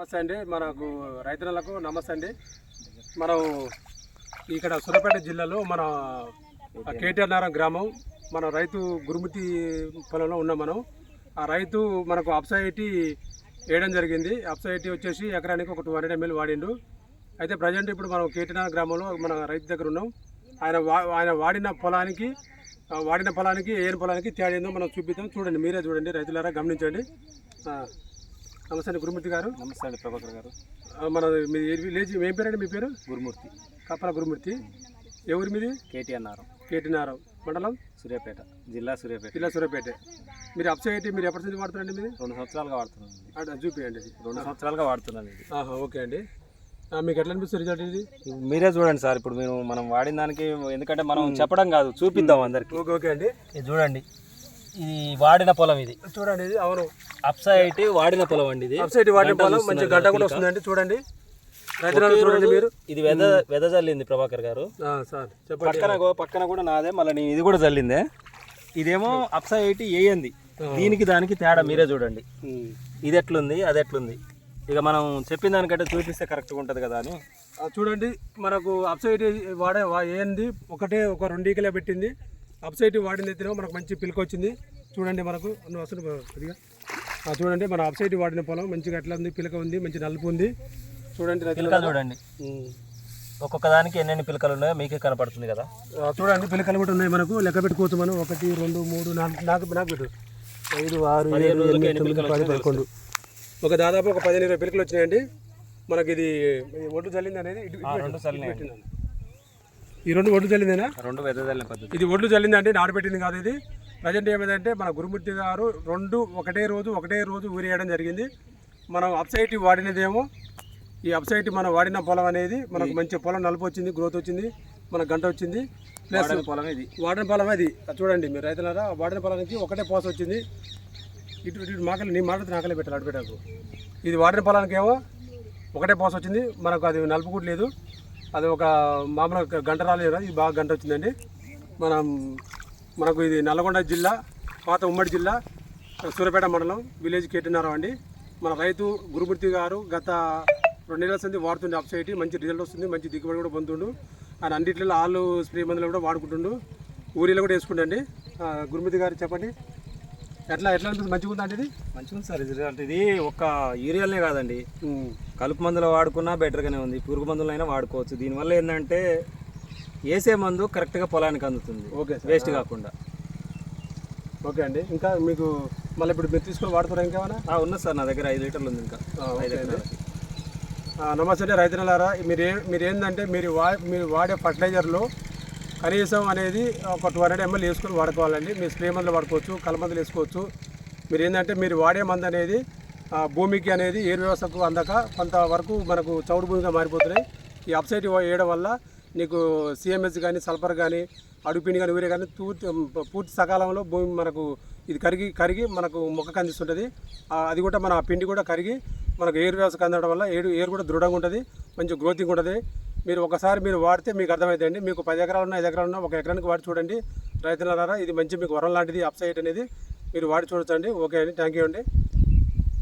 నమస్తే అండి. మనకు రైతులకు నమస్తే అండి. మనం ఇక్కడ సూర్యాపేట జిల్లాలో మన కేటీఆర్ నారాయణ గ్రామం మన రైతు గురుమతి పొలంలో ఉన్నాం మనం. ఆ రైతు మనకు అప్సైటీ వేయడం జరిగింది. అప్సైటీ వచ్చేసి ఎకరానికి ఒక టూ హండ్రెడ్ ఎంఎల్ వాడిండు. అయితే ప్రజెంట్ ఇప్పుడు మనం కేటీఆర్ గ్రామంలో మన రైతు దగ్గర ఉన్నాం. ఆయన ఆయన వాడిన పొలానికి వాడిన పొలానికి ఏను పొలానికి తేడా మనం చూపిద్దాం. చూడండి మీరే చూడండి రైతులారా గమనించండి. నమస్తే అండి గురుమూర్తి గారు. నమస్తే అండి ప్రభాకర్ గారు. మన మీ విలేజ్ ఏం పేరండి మీ పేరు? గురుమూర్తి. కప్పల గురుమూర్తి. ఎవరి మీది? కేటీఆర్ నారం కేటీనారం మండలం? సూర్యాపేట జిల్లా సూర్యాపేట. జిల్లా సూర్యాపేట. మీరు అప్సైటీ మీరు ఎప్పటి నుంచి వాడుతారండి మీది? రెండు సంవత్సరాలుగా వాడుతున్నాను. అటు చూపించండి రెండు సంవత్సరాలుగా వాడుతున్నాను ఇది. ఆహా, ఓకే అండి. మీకు ఎట్లా అనిపిస్తుంది రిజల్ట్ ఇది? మీరే చూడండి సార్ ఇప్పుడు మేము మనం వాడిన దానికి ఎందుకంటే మనం చెప్పడం కాదు చూపిద్దాం అందరికి. ఓకే ఓకే అండి. చూడండి. ఇది వాడిన పొలం ఇది. చూడండి ఇది అవును. అప్సైట్ వాడిన పొలం అండి ఇది. అప్సైటీ వాడిన పొలం మంచి కదా కూడా? వస్తుందండి చూడండి. చూడండి మీరు. ఇది వెద వెద జల్లింది ప్రభాకర్ గారు. ఆ, సార్ చెప్పండి. పక్కన పక్కన కూడా నాదే మళ్ళీ నేను ఇది కూడా జల్లిందే. ఇదేమో అప్సైట్ వేయంది దీనికి దానికి తేడా మీరే చూడండి. ఇది ఎట్లుంది అది ఎట్లుంది? ఇక మనం చెప్పిన దానికంటే చూపిస్తే కరెక్ట్గా ఉంటుంది కదా అని. చూడండి మనకు అప్సైట్ వాడే వా- ఏంది ఒకటే ఒక రెండు ఈకలే పెట్టింది. అప్సైట్ వాడింది అయితేనే మనకు మంచి పిలక వచ్చింది చూడండి మనకు అసలు కొద్దిగా. చూడండి మన అప్సైట్ వాడిన పొలం మంచిగా ఎట్లా ఉంది పిలక ఉంది మంచి నలుపు ఉంది. చూడండి పిలకలు చూడండి. ఒక్కొక్క దానికి ఎన్నెన్ని పిలకలు ఉన్నాయో మీకే కనపడుతుంది కదా. చూడండి పిలకలు కూడా ఉన్నాయి మనకు. లెక్క పెట్టుకోవచ్చు మనం. ఒకటి రెండు మూడు నాలుగు నాకు నాకు పెట్టు. ఐదు ఆరు ఏడు ఎనిమిది తొమ్మిది పది పదకొండు. ఒక దాదాపు ఒక పదిహేను ఇరవై పిలకలు వచ్చినాయండి. మనకి ఇది ఒడ్డు చల్లింది అనేది ఇటు-. పెట్టిందండి. ఈ రెండు ఒడ్డు చల్లిందేనా రెండు వెదజల్లిన పద్ధతి. ఇది ఒడ్లు చల్లిందండి నాడబెట్టింది కాదు ఇది. ప్రజెంట్ ఏమైందంటే మన గురుమూర్తి గారు రెండు ఒకటే రోజు ఒకటే రోజు ఊరేయడం జరిగింది. మనం అప్సైట్ వాడినదేమో ఈ అప్సైట్ మనం వాడిన పొలం అనేది మనకు మంచి పొలం నలుపు వచ్చింది గ్రోత్ వచ్చింది మన గంట వచ్చింది. ప్లస్ పొలం ఇది. వాడిన పొలం అది. చూడండి మీరు రైతులారా వాడిన పొలానికి ఒకటే పోస వచ్చింది. ఇటు ఇటు మాకలు నీ మాటలు నాకలే పెట్టాలి అడిపెట్టాకు ఇది వాడిన పొలానికి ఏమో ఒకటే పోస వచ్చింది. మనకు అది నలుపు కూడా లేదు. అది ఒక మామూలు గంట రాలేదు ఇది బాగా గంట వచ్చిందండి. మనం మనకు ఇది నల్గొండ జిల్లా పాత ఉమ్మడి జిల్లా సూర్యపేట మండలం విలేజ్ కేటీనారావు అండి. మన రైతు గురుమూర్తి గారు గత రెండు నెలల సంది వాడుతుండే అప్సైటీ మంచి రిజల్ట్ వస్తుంది మంచి దిగుబడి కూడా పొందుతుండు. ఆయన అన్నింటిలో ఆలు స్ప్రే మందులు కూడా వాడుకుంటుండు. ఊరిలో కూడా వేసుకుంటండి గురుమూర్తి గారు చెప్పండి. ఎట్లా ఎట్లా అనిపిస్తుంది? మంచిగా ఉందా అండి ఇది? మంచిగా ఉంది సార్ రిజల్ట్ ఇది ఒక్క యూరియాలనే కాదండి. కలుపు మందులు వాడుకున్నా బెటర్గానే ఉంది. పురుగు మందులు అయినా వాడుకోవచ్చు. దీనివల్ల ఏంటంటే వేసే మందు కరెక్ట్గా పొలానికి అందుతుంది. ఓకే వేస్ట్ కాకుండా. ఓకే అండి. ఇంకా మీకు మళ్ళీ ఇప్పుడు మీరు తీసుకొని వాడుతారా ఇంకేమైనా? ఉన్నది సార్ నా దగ్గర ఐదు లీటర్లు ఉంది ఇంకా. ఐదు నమస్తే అండి రైతులారా. మీరు ఏ మీరు ఏంటంటే మీరు వా మీరు వాడే ఫర్టిలైజర్లో కనీసం అనేది ఒక టూ హండ్రెడ్ ఎంఎల్ వేసుకొని వాడుకోవాలండి. మీరు స్ప్రే మందులు వాడుకోవచ్చు కలమందులు వేసుకోవచ్చు. మీరు ఏంటంటే మీరు వాడే మందు అనేది భూమికి అనేది ఏరు వ్యవస్థకు అందక కొంతవరకు మనకు చౌడు భూమిగా మారిపోతున్నాయి. ఈ అప్సైట్ వేయడం వల్ల నీకు సిఎంఎస్ కానీ సల్ఫర్ కానీ అడుపిని కానీ ఊరే కానీ పూర్తి పూర్తి సకాలంలో భూమి మనకు ఇది కరిగి కరిగి మనకు మొక్కకు అందిస్తుంటుంది. అది కూడా మన పిండి కూడా కరిగి మనకు ఎయిర్ వ్యవస్థకు అందడం వల్ల ఏడు ఎయిర్ కూడా దృఢంగా ఉంటుంది. మంచి గ్రోతింగ్ ఉంటుంది. మీరు ఒకసారి మీరు వాడితే మీకు అర్థమవుతుందండి మీకు పది ఎకరాలు ఉన్న ఐదు ఎకరాలు ఉన్న ఒక ఎకరానికి వాడి చూడండి. రైతులారా ఇది మంచి మీకు వరం లాంటిది అప్సైట్ అనేది. మీరు వాడి చూడొచ్చండి. ఓకే అండి. థ్యాంక్ యూ అండి.